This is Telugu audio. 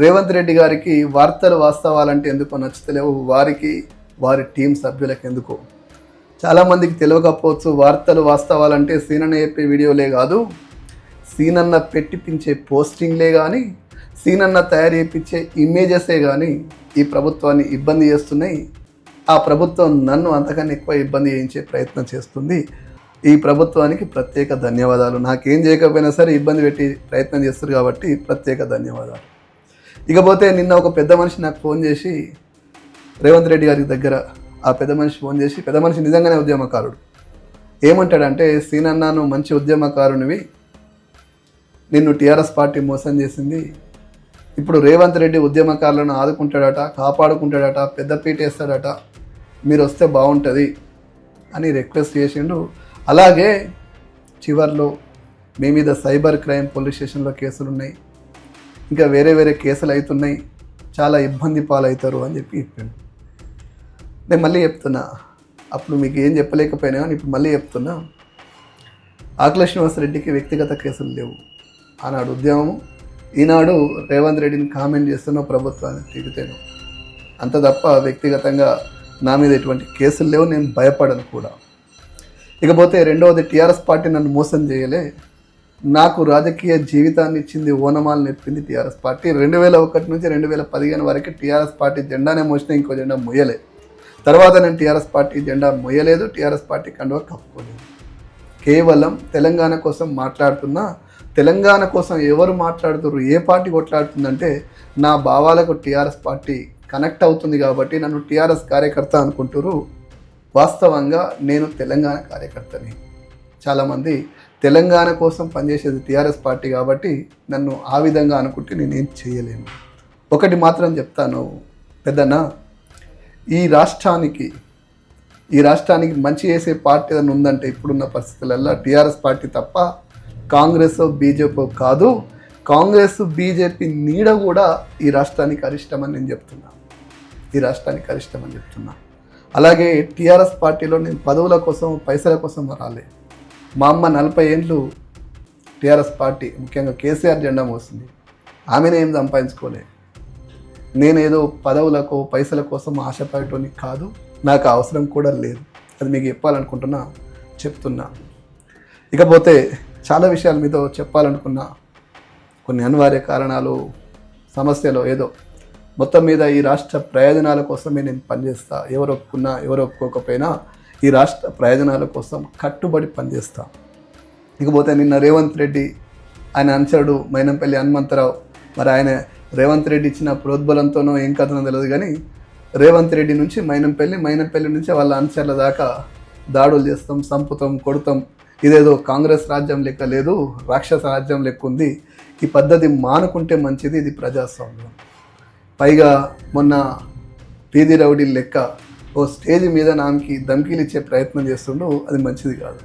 రేవంత్ రెడ్డి గారికి వార్తలు వాస్తవాలంటే ఎందుకో నచ్చుతలేవు. వారికి వారి టీం సభ్యులకు ఎందుకో. చాలామందికి తెలియకపోవచ్చు వార్తలు వాస్తవాలంటే సీనన్న చెప్పే వీడియోలే కాదు. సీనన్న పెట్టిపించే పోస్టింగ్లే కానీ సీనన్న తయారు చేయించే ఇమేజెసే కానీ ఈ ప్రభుత్వాన్ని ఇబ్బంది చేస్తున్నాయి. ఆ ప్రభుత్వం నన్ను అంతకన్నా ఎక్కువ ఇబ్బంది చేయించే ప్రయత్నం చేస్తుంది. ఈ ప్రభుత్వానికి ప్రత్యేక ధన్యవాదాలు. నాకేం చేయకపోయినా సరే ఇబ్బంది పెట్టి ప్రయత్నం చేస్తారు కాబట్టి ప్రత్యేక ధన్యవాదాలు. ఇకపోతే నిన్న ఒక పెద్ద మనిషి నాకు ఫోన్ చేసి రేవంత్ రెడ్డి గారి దగ్గర ఆ పెద్ద మనిషి ఫోన్ చేసి పెద్ద మనిషి నిజంగానే ఉద్యమకారుడు. ఏమంటాడంటే సీనన్న నువ్వు మంచి ఉద్యమకారునివి నిన్ను టీఆర్ఎస్ పార్టీ మోసం చేసింది. ఇప్పుడు రేవంత్ రెడ్డి ఉద్యమకారులను ఆదుకుంటాడట కాపాడుకుంటాడట పెద్దపీట వేస్తాడట. మీరు వస్తే బాగుంటుంది అని రిక్వెస్ట్ చేసిండు. అలాగే చివర్లో మీ మీద సైబర్ క్రైమ్ పోలీస్ స్టేషన్లో కేసులు ఉన్నాయి ఇంకా వేరే వేరే కేసులు అవుతున్నాయి. చాలా ఇబ్బంది పాలవుతారు అని చెప్పి చెప్పాడు. నేను మళ్ళీ చెప్తున్నా. అప్పుడు మీకు ఏం చెప్పలేకపోయినా అని ఇప్పుడు మళ్ళీ చెప్తున్నా. ఆకుల శ్రీనివాసరెడ్డికి వ్యక్తిగత కేసులు లేవు. ఆనాడు ఉద్యమము ఈనాడు రేవంత్ రెడ్డిని కామెంట్ చేస్తున్న ప్రభుత్వాన్ని తిడితేను. అంత తప్ప వ్యక్తిగతంగా నా మీద ఎటువంటి కేసులు లేవు నేను భయపడను కూడా. ఇకపోతే రెండవది టీఆర్ఎస్ పార్టీ నన్ను మోసం చేయలే. నాకు రాజకీయ జీవితాన్ని ఇచ్చింది ఓనమాలు నేర్పింది టీఆర్ఎస్ పార్టీ. రెండు వేల ఒకటి నుంచి రెండు వేల పదిహేను వరకు టీఆర్ఎస్ పార్టీ జెండానే మోసిన ఇంకో జెండా మొయ్యలేదు తర్వాత నేను టీఆర్ఎస్ పార్టీ జెండా మొయ్యలేదు టీఆర్ఎస్ పార్టీ కండువ కప్పుకోలేదు. కేవలం తెలంగాణ కోసం మాట్లాడుతున్నా తెలంగాణ కోసం ఎవరు మాట్లాడుతున్నారు ఏ పార్టీ కొట్లాడుతుందంటే నా భావాలకు టీఆర్ఎస్ పార్టీ కనెక్ట్ అవుతుంది కాబట్టి నన్ను టీఆర్ఎస్ కార్యకర్త అనుకుంటారు వాస్తవంగా నేను తెలంగాణ కార్యకర్తని. చాలామంది తెలంగాణ కోసం పనిచేసేది టీఆర్ఎస్ పార్టీ కాబట్టి నన్ను ఆ విధంగా అనుకుంటే నేనేం చేయలేను. ఒకటి మాత్రం చెప్తాను పెద్దన్న ఈ రాష్ట్రానికి ఈ రాష్ట్రానికి మంచి చేసే పార్టీ ఏదైనా ఉందంటే ఇప్పుడున్న పరిస్థితులలో టీఆర్ఎస్ పార్టీ తప్ప కాంగ్రెస్ బీజేపీ కాదు. కాంగ్రెస్ బీజేపీ నీడ కూడా ఈ రాష్ట్రానికి అరిష్టమని నేను చెప్తున్నా. ఈ రాష్ట్రానికి అరిష్టమని చెప్తున్నా. అలాగే టీఆర్ఎస్ పార్టీలో నేను పదవుల కోసం పైసల కోసం రాలే. మా అమ్మ నలభై ఏండ్లు టీఆర్ఎస్ పార్టీ ముఖ్యంగా కేసీఆర్ జెండా మోస్తుంది ఆమెనే ఏం సంపాదించుకోలే. నేనేదో పదవులకు పైసల కోసం ఆశపడటం కాదు నాకు అవసరం కూడా లేదు. అది మీకు చెప్పాలనుకుంటున్నా చెప్తున్నా. ఇకపోతే చాలా విషయాలు మీతో చెప్పాలనుకున్నా. కొన్ని అనివార్య కారణాలు సమస్యలు ఏదో. మొత్తం మీద ఈ రాష్ట్ర ప్రయోజనాల కోసమే నేను పనిచేస్తా. ఎవరు ఒప్పుకున్నా ఎవరు ఒప్పుకోకపోయినా ఈ రాష్ట్ర ప్రయోజనాల కోసం కట్టుబడి పనిచేస్తాం. ఇకపోతే నిన్న రేవంత్ రెడ్డి ఆయన అనుచరుడు మైనంపల్లి హనుమంతరావు మరి ఆయన రేవంత్ రెడ్డి ఇచ్చిన ప్రోద్బలంతోనో ఏం కథనో తెలియదు కానీ రేవంత్ రెడ్డి నుంచి మైనంపల్లి మైనంపల్లి నుంచి వాళ్ళ అంచర్ల దాకా దాడులు చేస్తాం సంపుతాం కొడతాం. ఇదేదో కాంగ్రెస్ రాజ్యం లెక్క లేదు రాక్షస రాజ్యం లెక్క ఉంది. ఈ పద్ధతి మానుకుంటే మంచిది ఇది ప్రజాస్వామ్యం. పైగా మొన్న పీది రౌడీ లెక్క ఓ స్టేజ్ మీద నాకి ధమ్కీలు ఇచ్చే ప్రయత్నం చేస్తుండో అది మంచిది కాదు.